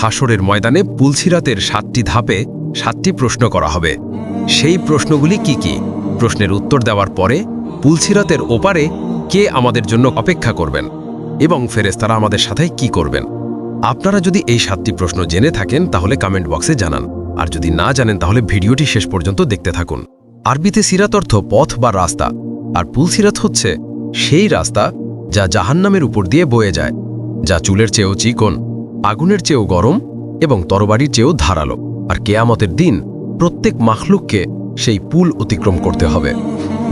হাসরের ময়দানে পুলসিরাতের সাতটি ধাপে সাতটি প্রশ্ন করা হবে। সেই প্রশ্নগুলি কি কি? প্রশ্নের উত্তর দেওয়ার পরে পুলসিরাতের ওপারে কে আমাদের জন্য অপেক্ষা করবেন এবং ফেরেস্তারা আমাদের সাথে কি করবেন? আপনারা যদি এই সাতটি প্রশ্ন জেনে থাকেন, তাহলে কমেন্ট বক্সে জানান। আর যদি না জানেন, তাহলে ভিডিওটি শেষ পর্যন্ত দেখতে থাকুন। আরবিতে সিরাত অর্থ পথ বা রাস্তা। আর পুলসিরাত হচ্ছে সেই রাস্তা যা জাহান্নামের উপর দিয়ে বয়ে যায়, যা চুলের চেয়েও চিকন। আগুনের চেয়েও গরম এবং তরবারির চেয়েও ধারালো। আর কেয়ামতের দিন প্রত্যেক মাখলুককে সেই পুল অতিক্রম করতে হবে।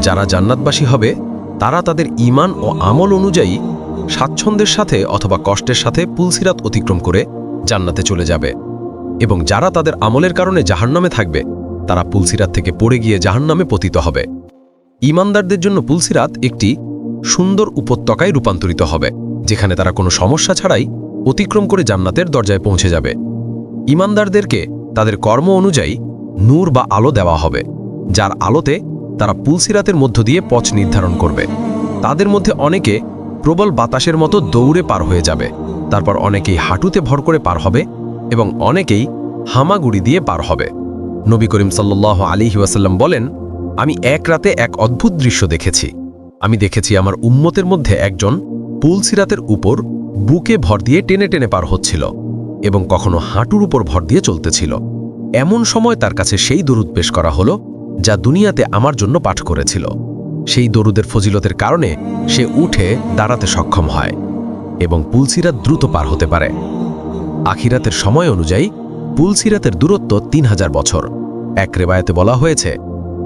যারা জান্নাতবাসী হবে, তারা তাদের ইমান ও আমল অনুযায়ী স্বাচ্ছন্দ্যের সাথে অথবা কষ্টের সাথে পুলসিরাত অতিক্রম করে জান্নাতে চলে যাবে। এবং যারা তাদের আমলের কারণে জাহান্নামে থাকবে, তারা পুলসিরাত থেকে পড়ে গিয়ে জাহান্নামে পতিত হবে। ইমানদারদের জন্য পুলসিরাত একটি সুন্দর উপত্যকায় রূপান্তরিত হবে, যেখানে তারা কোনো সমস্যা ছাড়াই অতিক্রম করে জান্নাতের দরজায় পৌঁছে যাবে। ইমানদারদেরকে তাদের কর্ম অনুযায়ী নূর বা আলো দেওয়া হবে, যার আলোতে তারা পুলসিরাতের মধ্য দিয়ে পথ নির্ধারণ করবে। তাদের মধ্যে অনেকে প্রবল বাতাসের মতো দৌড়ে পার হয়ে যাবে, তারপর অনেকেই হাঁটুতে ভর করে পার হবে এবং অনেকেই হামাগুড়ি দিয়ে পার হবে। নবী করিম সাল্লাহ আলী ওয়াসাল্লাম বলেন, আমি এক রাতে এক অদ্ভুত দৃশ্য দেখেছি। আমি দেখেছি আমার উম্মতের মধ্যে একজন পুলসিরাতের উপর বুকে ভর দিয়ে টেনে টেনে পার হচ্ছিল এবং কখনো হাঁটুর উপর ভর দিয়ে চলতেছিল। এমন সময় তার কাছে সেই দরুদ পেশ করা হলো যা দুনিয়াতে আমার জন্য পাঠ করেছিল। সেই দরুদের ফজিলতের কারণে সে উঠে দাঁড়াতে সক্ষম হয় এবং পুলসিরাত দ্রুত পার হতে পারে। আখিরাতের সময় অনুযায়ী পুলসিরাতের দূরত্ব তিন হাজার বছর। এক রেবায়াতে বলা হয়েছে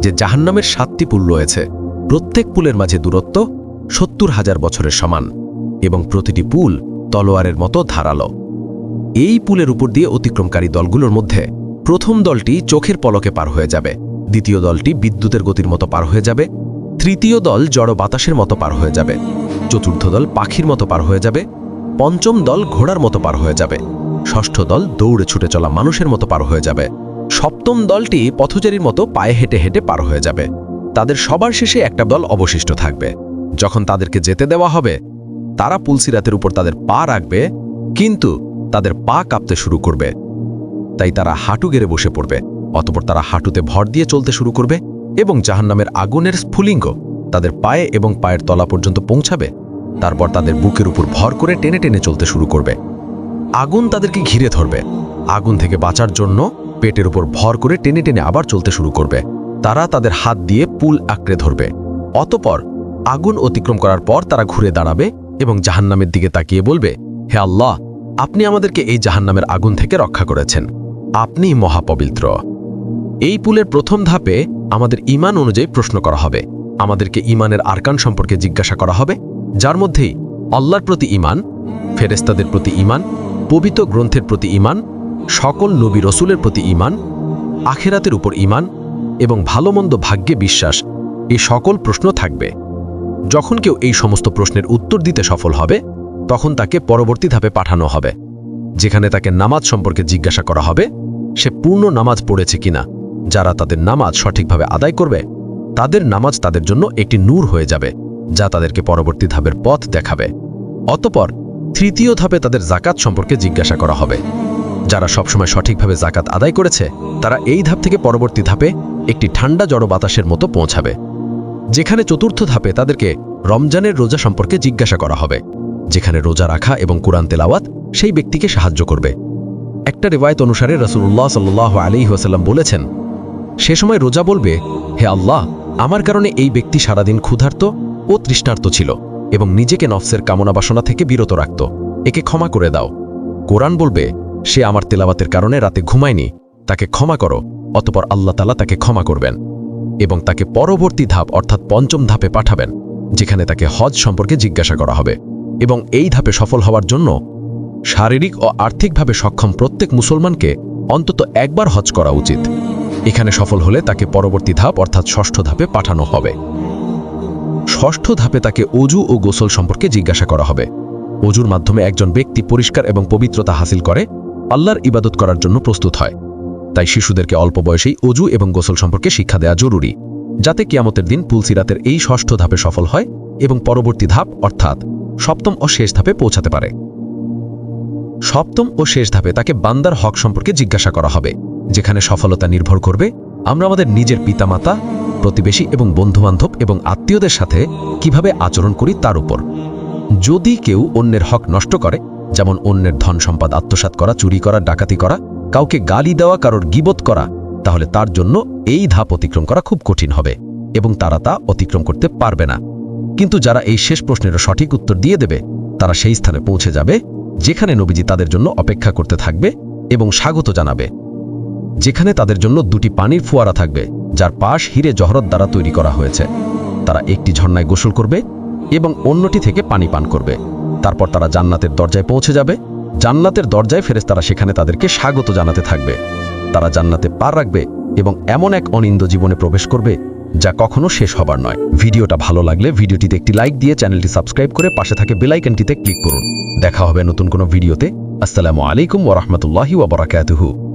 যে জাহান্নামের সাতটি পুল রয়েছে। প্রত্যেক পুলের মাঝে দূরত্ব সত্তর হাজার বছরের সমান। এবং প্রতিটি পুল তলোয়ারের মতো ধারালো। এই পুলের উপর দিয়ে অতিক্রমকারী দলগুলোর মধ্যে প্রথম দলটি চোখের পলকে পার হয়ে যাবে, দ্বিতীয় দলটি বিদ্যুতের গতির মতো পার হয়ে যাবে, তৃতীয় দল জড় বাতাসের মতো পার হয়ে যাবে, চতুর্থ দল পাখির মতো পার হয়ে যাবে, পঞ্চম দল ঘোড়ার মতো পার হয়ে যাবে, ষষ্ঠ দল দৌড়ে ছুটে চলা মানুষের মতো পার হয়ে যাবে, সপ্তম দলটি পথচারীর মতো পায়ে হেঁটে হেঁটে পার হয়ে যাবে। তাদের সবার শেষে একটা দল অবশিষ্ট থাকবে। যখন তাদেরকে যেতে দেওয়া হবে তারা পুলসিরাতের উপর তাদের পা রাখবে, কিন্তু তাদের পা কাঁপতে শুরু করবে। তাই তারা হাঁটু গেড়ে বসে পড়বে, অতপর তারা হাঁটুতে ভর দিয়ে চলতে শুরু করবে এবং জাহান্নামের আগুনের স্ফুলিঙ্গ তাদের পায়ে এবং পায়ের তলা পর্যন্ত পৌঁছাবে। তারপর তাদের বুকের উপর ভর করে টেনে টেনে চলতে শুরু করবে। আগুন তাদেরকে ঘিরে ধরবে। আগুন থেকে বাঁচার জন্য পেটের উপর ভর করে টেনে টেনে আবার চলতে শুরু করবে। তারা তাদের হাত দিয়ে পুল আঁকড়ে ধরবে। অতপর আগুন অতিক্রম করার পর তারা ঘুরে দাঁড়াবে এবং জাহান্নামের দিকে তাকিয়ে বলবে, হে আল্লাহ, আপনি আমাদেরকে এই জাহান্নামের আগুন থেকে রক্ষা করেছেন। আপনি মহাপবিত্র। এই পুলের প্রথম ধাপে আমাদের ইমান অনুযায়ী প্রশ্ন করা হবে। আমাদেরকে ইমানের আরকান সম্পর্কে জিজ্ঞাসা করা হবে, যার মধ্যেই আল্লাহর প্রতি ইমান ফেরেস্তাদের প্রতি ইমান পবিত্র গ্রন্থের প্রতি ইমান সকল নবী রসুলের প্রতি ইমান আখেরাতের উপর ইমান এবং ভালোমন্দ ভাগ্যে বিশ্বাস, এই সকল প্রশ্ন থাকবে। যখন কেউ এই সমস্ত প্রশ্নের উত্তর দিতে সফল হবে, তখন তাকে পরবর্তী ধাপে পাঠানো হবে, যেখানে তাকে নামাজ সম্পর্কে জিজ্ঞাসা করা হবে, সে পূর্ণ নামাজ পড়েছে কিনা, যারা তাদের নামাজ সঠিকভাবে আদায় করবে, তাদের নামাজ তাদের জন্য একটি নূর হয়ে যাবে, যা তাদেরকে পরবর্তী ধাপের পথ দেখাবে। অতপর, তৃতীয় ধাপে তাদের জাকাত সম্পর্কে জিজ্ঞাসা করা হবে। যারা সবসময় সঠিকভাবে জাকাত আদায় করেছে, তারা এই ধাপ থেকে পরবর্তী ধাপে একটি ঠান্ডা জড় বাতাসের মতো পৌঁছাবে। যেখানে চতুর্থ ধাপে তাদেরকে রমজানের রোজা সম্পর্কে জিজ্ঞাসা করা হবে, যেখানে রোজা রাখা এবং কোরআন তেলাওয়াত সেই ব্যক্তিকে সাহায্য করবে। একটা রেওয়ায়ত অনুসারে রসুল্লাহ সাল্লাহ আলী ওয়াসাল্লাম বলেছেন, সে সময় রোজা বলবে, হে আল্লাহ, আমার কারণে এই ব্যক্তি সারাদিন ক্ষুধার্ত ও তৃষ্ণার্ত ছিল এবং নিজেকে নফসের কামনা বাসনা থেকে বিরত রাখত। একে ক্ষমা করে দাও। কোরআন বলবে, সে আমার তেলাওয়াতের কারণে রাতে ঘুমায়নি, তাকে ক্ষমা করো, অতপর আল্লাহ তালা তাকে ক্ষমা করবেন। এবং তাকে পরবর্তী ধাপ, অর্থাৎ পঞ্চম ধাপে পাঠাবেন, যেখানে তাকে হজ সম্পর্কে জিজ্ঞাসা করা হবে। এবং এই ধাপে সফল হওয়ার জন্য শারীরিক ও আর্থিকভাবে সক্ষম প্রত্যেক মুসলমানকে অন্তত একবার হজ করা উচিত। এখানে সফল হলে তাকে পরবর্তী ধাপ, অর্থাৎ ষষ্ঠ ধাপে পাঠানো হবে। ষষ্ঠ ধাপে তাকে অজু ও গোসল সম্পর্কে জিজ্ঞাসা করা হবে। অজুর মাধ্যমে একজন ব্যক্তি পরিষ্কার এবং পবিত্রতা হাসিল করে, আল্লাহর ইবাদত করার জন্য প্রস্তুত হয়। তাই শিশুদেরকে অল্প বয়সেই অজু এবং গোসল সম্পর্কে শিক্ষা দেওয়া জরুরি, যাতে কিয়ামতের দিন পুলসিরাতের এই ষষ্ঠ ধাপে সফল হয় এবং পরবর্তী ধাপ, অর্থাৎ সপ্তম ও শেষ ধাপে পৌঁছাতে পারে। সপ্তম ও শেষ ধাপে তাকে বান্দার হক সম্পর্কে জিজ্ঞাসা করা হবে, যেখানে সফলতা নির্ভর করবে আমরা আমাদের নিজের পিতামাতা, প্রতিবেশী এবং বন্ধুবান্ধব এবং আত্মীয়দের সাথে কীভাবে আচরণ করি তার উপর। যদি কেউ অন্যের হক নষ্ট করে, যেমন অন্যের ধন সম্পদ আত্মসাৎ করা, চুরি করা, ডাকাতি করা কাউকে গালি দেওয়া, কারোর গিবত করা, তাহলে তার জন্য এই ধাপ অতিক্রম করা খুব কঠিন হবে এবং তারা তা অতিক্রম করতে পারবে না। কিন্তু যারা এই শেষ প্রশ্নের সঠিক উত্তর দিয়ে দেবে, তারা সেই স্থানে পৌঁছে যাবে, যেখানে নবীজি তাদের জন্য অপেক্ষা করতে থাকবে এবং স্বাগত জানাবে। যেখানে তাদের জন্য দুটি পানির ফোয়ারা থাকবে, যার পাশ হিরে জহরত দ্বারা তৈরি করা হয়েছে। তারা একটি ঝর্ণায় গোসল করবে এবং অন্যটি থেকে পানি পান করবে। তারপর তারা জান্নাতের দরজায় পৌঁছে যাবে জান্নাতের দরজায় ফেরেস তারা সেখানে তাদেরকে স্বাগত জানাতে থাকবে। তারা জান্নাতে পার রাখবে এবং এমন এক অনিন্দ জীবনে প্রবেশ করবে যা কখনো শেষ হবার নয়। ভিডিওটা ভালো লাগলে ভিডিওটিতে একটি লাইক দিয়ে চ্যানেলটি সাবস্ক্রাইব করে পাশে থাকে বেলাইকনটিতে ক্লিক করুন। দেখা হবে নতুন কোনো ভিডিওতে। আসসালামু আলাইকুম ওরহমতুল্লাহি ওবরাকাতুহু